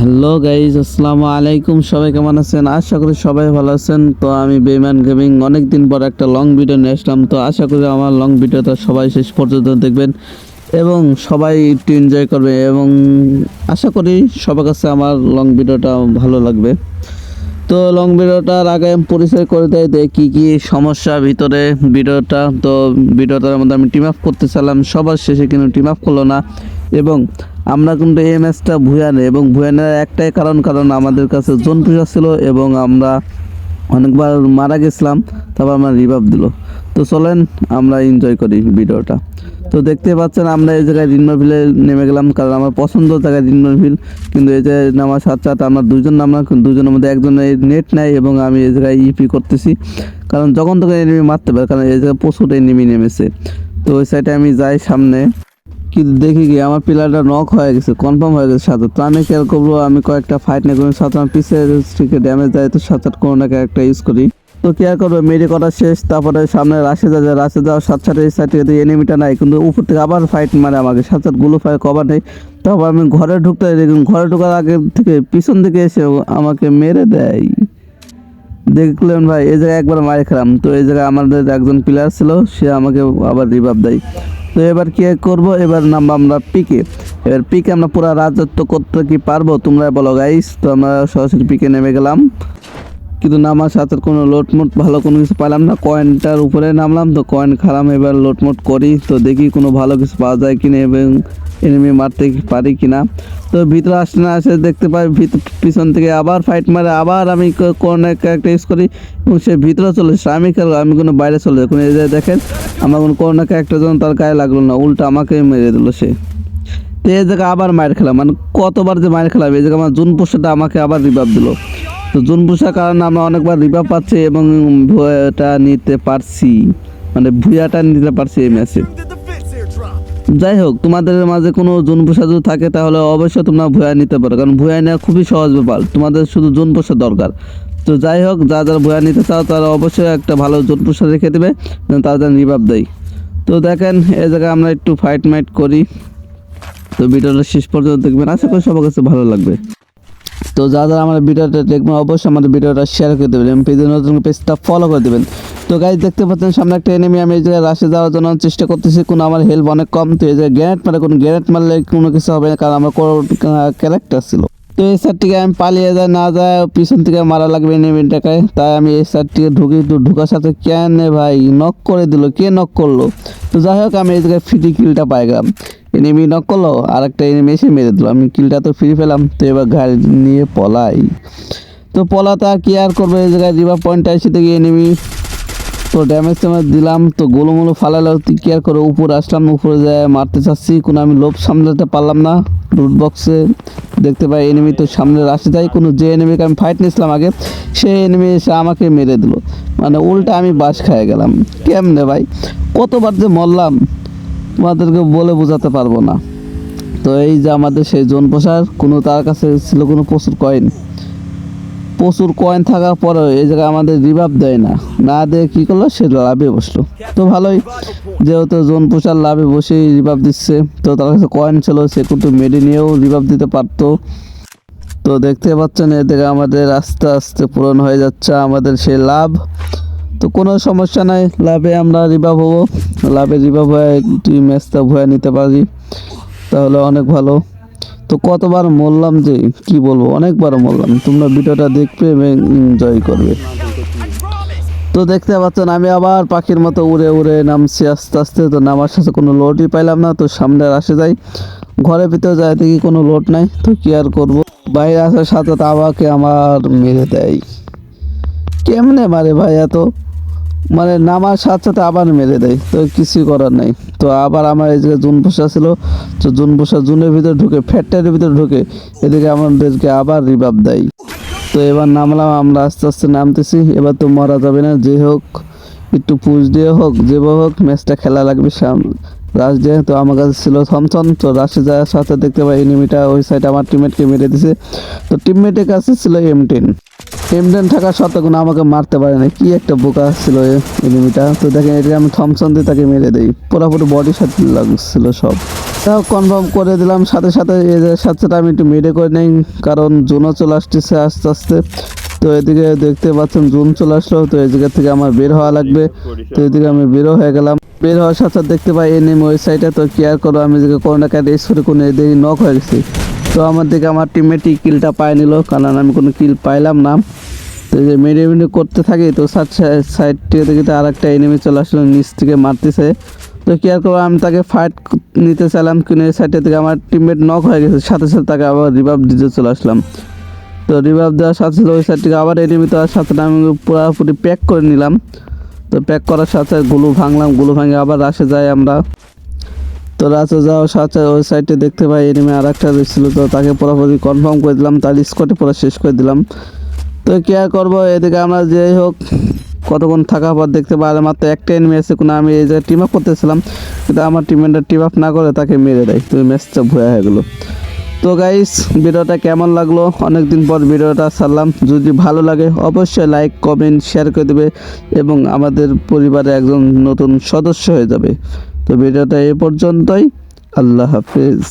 Hello guys, আসসালামু আলাইকুম। সবাই কেমন আছেন? আশা করি সবাই ভালো আছেন। তো আমি বেমান গেমিং অনেক দিন পর একটা লং ভিডিও নিয়ে আসলাম। তো আশা করি আমার লং ভিডিওটা সবাই শেষ পর্যন্ত দেখবেন এবং সবাই একটু এনজয় করবে এবং আশা করি সবার কাছে আমার লং ভিডিওটা ভালো লাগবে। তো লং ভিডিওটার আগে আমি পরিচয় করে দেয় যে কী কী সমস্যা ভিতরে ভিডিওটা। তো ভিডিওটার মধ্যে আমি টিম আপ করতে চাইলাম। সবার শেষে কিন্তু টিম আপ করল না এবং আমরা কিন্তু এই ম্যাচটা ভুয়া নেই এবং ভুয়া নেওয়ার একটাই কারণ কারণ আমাদের কাছে জোন পূজা ছিল এবং আমরা অনেকবার মারা গেছিলাম, তারপর আমরা রিভাব দিল। তো চলেন আমরা এনজয় করি ভিডিওটা। তো দেখতে পাচ্ছেন আমরা এই জায়গায় রিনমারভিলে নেমে গেলাম, কারণ আমার পছন্দ জায়গায় রিনমারভিল কিন্তু এই যে নামার সাথে সাথে আমরা দুজন নামলাম কিন্তু দুজনের মধ্যে একজনের নেট নেয় এবং আমি এই জায়গায় ইপি করতেছি। কারণ যখন তখন এনিমি মারতে পারে, কারণ এই জায়গায় প্রচুর এনিমি নেমেছে। তো ওই সাইডে আমি যাই সামনে। কিন্তু দেখি কি, আমার প্লেয়ারটা নক হয়ে গেছে কনফার্ম হয়ে গেছে সাথে তো আমি কেয়ার করব, আমি কয়েকটা ফাইট না করি সাথে আমার পিছিয়ে থেকে ড্যামেজ দেয়, তো সাথে কোনো না একটা ইউজ করি। তো কেয়ার করবে মেরে করা শেষ, তারপরে সামনে রাশে যা যায় রাশে যাওয়ার সাথে সাথে এই সাইড থেকে এনিমিটা নাই, কিন্তু উপর থেকে আবার ফাইট মারে আমাকে। সাথে সাথে গুলো ফায়ার কভার নেই। তারপর আমি ঘরে ঢুকতে দেখুন, ঘরে ঢোকার আগে থেকে পিছন দিকে এসে আমাকে মেরে দেয়। দেখলেন ভাই, এই জায়গায় একবার মারে খেলাম। তো এই জায়গায় আমাদের একজন প্লেয়ার ছিল, সে আমাকে আবার রিভাব দেয়। তো এবার কি করব? এবার নামবো আমরা পিকে। এবার পিকে আমরা পুরো রাজত্ব করতে কি পারব তোমরা বলো গাইস তো আমরা সরাসরি পিকে নেমে গেলাম। কিন্তু নামার সাথে কোনো লোটমোট ভালো কোনো কিছু পেলাম না। কয়েনটার উপরে নামলাম, তো কয়েন খালাম, এবার লোটমোট করি, তো দেখি কোনো ভালো কিছু পাওয়া যায় কিনা এবং এনিমি মারতে পারি কিনা। তো ভিতরে আসতে না আসে দেখতে পাই, ভিত- পিছন থেকে আবার ফাইট মারে, আবার আমি কোনো একটা ইউজ করি এবং সে ভিতরে চলে এসেছে আমি খেলব, আমি কোনো বাইরে চলে কোনো এই যে দেখেন, আমার কোনো কোনো একটা জন তার গায়ে লাগল না, উল্টা আমাকে মেরে দিল সে। তো এই জায়গায় আবার মায়ের খেলাম মানে কতবার যে মায়ের খেলাম, এই জায়গায় আমার জুন পোষাটা আমাকে আবার রিভাব দিল। তো জুন পোষার কারণে আমরা অনেকবার রিভাব পাচ্ছি এবং ভুয়াটা নিতে পারছি। মানে ভুয়াটা নিতে পারছি এই ম্যাচে. যাই হোক, তোমাদের মাঝে কোনো জুন পোষা যদি থাকে, তাহলে অবশ্যই তোমরা ভুয়া নিতে পারো। কারণ ভুয়া নেওয়া খুবই সহজ ব্যাপার। তোমাদের শুধু জুন পোষা দরকার। তো যাই হোক, যা যারা ভুয়া নিতে চাও, তারা অবশ্যই একটা ভালো জুন পোষা রেখে দেবে তারা যেন রিভাব দেয়। তো দেখেন, এই জায়গায় আমরা একটু ফাইট মাইট করি। তো ভিডিওটা শেষ পর্যন্ত দেখবেন। আশা করি সবার কাছে ভালো লাগবে। তো যা যারা আমার ভিডিওটা দেখবেন, অবশ্যই আমাদের ভিডিওটা শেয়ার করে দেবেন পেজে নতুন পেজটা ফলো করে দেবেন। তো গাইজ দেখতে পাচ্ছেন সামনে একটা এনিমি আমি এই জায়গায় রাশে যাওয়ার জন্য চেষ্টা করতেছি। কোনো আমার হেল্প অনেক কম, তো এই জায়গায় গ্যারেট মারে কোনো গ্যারেট মারলে কোনো কিছু হবে না, কারণ আমার ক্যারেক্টার ছিল। তো এই থেকে আমি পালিয়ে যায় না যায় পিছন থেকে মারা লাগবে এনিমিটাকে তাই আমি এই থেকে ঢুকি, তো ঢুকার সাথে কেন ভাই? নক করে দিল, কে নক করল? তো যাই হোক, আমি এই জায়গায় ফ্রি কিলটা পাই গেলাম। এনিমি নক করল আর একটা এনিমি এসে মেরে দিল। আমি কিলটা তো ফ্রি পেলাম, তো এবার গাড়ি নিয়ে পলাই। তো পলাতে আর কি আর করব? এই জায়গায় রিভার পয়েন্টটা এসে থেকে এনিমি তো ড্যামেজ ট্যামেজ দিলাম, তো গোলুমোলো ফালালো কি আর করে উপরে আসলাম, উপরে যায় মারতে চাচ্ছি, কোনো আমি লোভ সামলাতে পারলাম না। রুট বক্সে দেখতে পাই এনিমি তো সামনে আসে যায়। কোনো যে এনিমিকে আমি ফাইট নিয়েছিলাম আগে, সেই এনিমি এসে আমাকে মেরে দিল। মানে উল্টা আমি বাস খেয়ে গেলাম। কেমনে ভাই? কতবার যে মরলাম। তোমাদেরকে বলে বোঝাতে পারব না। তো এই যে আমাদের সেই জোন প্রসার কোনো তার কাছে ছিল কোনো প্রচুর কয়েন প্রচুর কয়েন থাকার পরে এই জায়গায় আমাদের রিভাব দেয় না। না দিয়ে কী করল? সে লাভে বসল। তো ভালোই, যেহেতু জোন পোষার লাভে বসেই রিভাব দিচ্ছে, তো তার কাছে কয়েন ছিল, সে কিন্তু মেডি নিয়েও রিভাব দিতে পারতো। তো দেখতে পাচ্ছেন, এদিকে আমাদের আস্তে আস্তে পূরণ হয়ে যাচ্ছে আমাদের সেই লাভ। তো কোনো সমস্যা নাই, লাভে আমরা রিভাব হব। লাভে রিভাব হয়ে তুই ম্যাচটা ভয়ে নিতে পারি, তাহলে অনেক ভালো। তো কতবার মরলাম যে, কি বলব? অনেকবার মরলাম। তোমরা ভিডিওটা দেখবে এনজয় করবে। তো দেখতে পাচ্ছেন, আমি আবার পাখির মতো উড়ে উড়ে নামছি, আস্তে আস্তে। তো নামার সাথে কোনো লোডই পাইলাম না, তো সামনে আসে যাই। ঘরের ভিতরে যায় দেখি কোনো লোড নাই, তো কি আর করব? বাইরে আসার সাথে আমাকে আমার মেরে দেয়। কেমনে মারে ভাই এত? মানে নামার সাথে সাথে আবার মেরে দেয়, তো কিছুই করার নাই। তো আবার আমার এই যে জুন পোষা ছিল, তো জুন পোষা জুনের ভিতরে ঢুকে, ফ্যাক্টরির ভিতরে ঢুকে এদিকে আমাদেরকে আবার রিভাব দেয়। তো এবার নামলাম, আমরা আস্তে আস্তে নামতেছি, এবার তো মারা যাবে না, যে হোক, একটু পুষ দিয়ে হোক, যেভাবে হোক ম্যাচটা খেলা লাগবে রাশ দিয়ে তো আমার কাছে ছিল থমথম, তো রাশে যাওয়ার সাথে দেখতে পাই এনিমিটা ওই সাইড আমার টিমমেটকে মেরে দিছে। তো টিমমেটের কাছে ছিল এম টেন এমডেন থাকা সত্ত্বেও কোনো আমাকে মারতে পারে না কি একটা বোকা ছিল এনিমিটা তো দেখেন এটা আমি থমসন দিয়ে তাকে মেরে দিই। পুরোপুরি বডির সাথে লাগছিল সব। তাও কনফার্ম করে দিলাম। সাথে সাথে এদের সাথে আমি একটু মেরে করে নেই, কারণ জুনও চলে আসতেছে আস্তে আস্তে। তো এদিকে দেখতে পাচ্ছেন জুন চলে আসলো। তো এদিকে থেকে আমার বের হওয়া লাগবে। তো এদিকে আমি বেরো হয়ে গেলাম। বের হওয়ার সাথে দেখতে পাই এনিমি ওই সাইডে তো কেয়ার করো, আমি এদিকে করোনা কার্ড করে কোনো এদিকে নক হয়ে গেছি। তো আমার দিকে আমার টিমমেটই কিলটা পায় নিল কারণ আমি কোনো কিল পাইলাম না। তো যে মেরে মেরে করতে থাকি, তো সাইড থেকে দেখি আর একটা এনিমি চলে আসলো, নিচ থেকে মারতেছে। তো কেয়ার করো আমি তাকে ফাইট নিতে চাইলাম, কিন্তু সাইডে থেকে আমার টিমমেট নক হয়ে গেছে, সাথে সাথে তাকে আবার রিভাব দিতে চলে আসলাম। তো রিভাব দেওয়ার সাথে সাথে ওই সাইড থেকে আবার এনিমি তো সাথে আমি পুরোপুরি প্যাক করে নিলাম। তো প্যাক করার সাথে সাথে গুলো ভাঙলাম, গুলো ভাঙে আবার রাশে যাই আমরা। তো রাতে যাওয়ার সাথে ওই সাইডে দেখতে পাই এনিমি আর একটা ছিল, তো তাকে পুরোপুরি কনফার্ম করে দিলাম, তার স্কোয়াডে পুরো শেষ করে দিলাম। তো কি আর করব, এদিকে আমরা যেই হোক, কতক্ষণ থাকার পর দেখতে আর মাত্র একটা এনিমি আছে কোনো, আমি এই জায়গায় টিম আপ করতেছিলাম, কিন্তু আমার টিমমেটটা টিম আপ না করে তাকে মেরে দেয় তো ম্যাচটা ভয়া হয়ে গেলো। তো গাইস ভিডিওটা কেমন লাগল? অনেক দিন পর ভিডিওটা ছাড়লাম, যদি ভালো লাগে অবশ্যই লাইক কমেন্ট শেয়ার করে দেবে, এবং আমাদের পরিবারে একজন নতুন সদস্য হয়ে যাবে। তো ভিডিওটা এ পর্যন্তই। আল্লাহ হাফিজ।